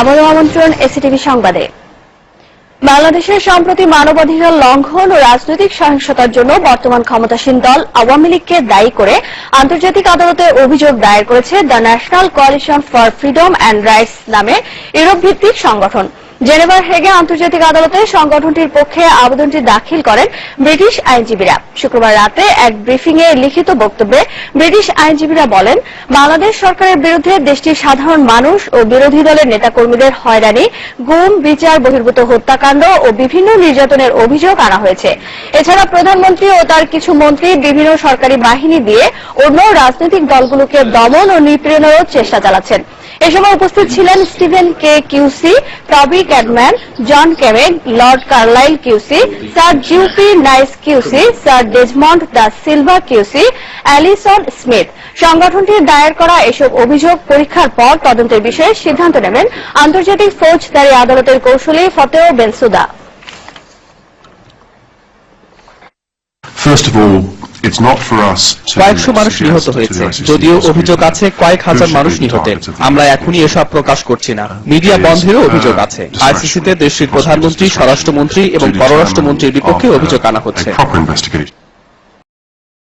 আবারও আমন্ত্রণ এসিটিভি সংবাদে। বাংলাদেশের সম্প্রতি মানবাধিকার লঙ্ঘন ও রাজনৈতিক সহিংসতার জন্য বর্তমান ক্ষমতাসীন দল আওয়ামী লীগকে দায়ী করে আন্তর্জাতিক আদালতে অভিযোগ দায়ের করেছে the national coalition for freedom and rights নামে ইউরোপ ভিত্তিক সংগঠন। জেনেভার হেগে আন্তর্জাতিক আদালতে সংগঠনটির পক্ষে আবেদনটি দাখিল করেন ব্রিটিশ আইনজীবীরা। শুক্রবার রাতে এক ব্রিফিংয়ে লিখিত বক্তব্যে ব্রিটিশ আইনজীবীরা বলেন, বাংলাদেশ সরকারের বিরুদ্ধে দেশটির সাধারণ মানুষ ও বিরোধী দলের নেতাকর্মীদের হয়রানি, গুম, বিচার, বহির্ভূত হত্যাকাণ্ড ও বিভিন্ন নির্যাতনের অভিযোগ আনা হয়েছে। এছাড়া প্রধানমন্ত্রী ও তার কিছু মন্ত্রী বিভিন্ন সরকারি বাহিনী দিয়ে অন্য রাজনৈতিক দলগুলোকে দমন ও নিপীড়নেরও চেষ্টা চালাচ্ছেন। এ সময় উপস্থিত ছিলেন Steven Kay QC Toby Cadman John Cammegh Lord Carlile QC Sir Geoffrey Nice QC Sir Desmond da Silva QC Alison Smith. সংগঠনটির দায়ের করা এসব অভিযোগ পরীক্ষার পর তদন্তের বিষয়ে সিদ্ধান্ত নেবেন আন্তর্জাতিক ফৌজদারি আদালতের কৌশলী Fatou Bensouda. First of all, কয়েকশো মানুষ নিহত হয়েছে। যদিও অভিযোগ আছে কয়েক হাজার মানুষ নিহতের of আমরা এখনই এসব প্রকাশ করছি না। Uh, মিডিয়া বন্ধেরও uh, অভিযোগ আছে। আইসিসিতে দেশটির প্রধানমন্ত্রী স্বরাষ্ট্রমন্ত্রী এবং পররাষ্ট্রমন্ত্রীর বিপক্ষে uh, অভিযোগ আনা হচ্ছে। proper investigation.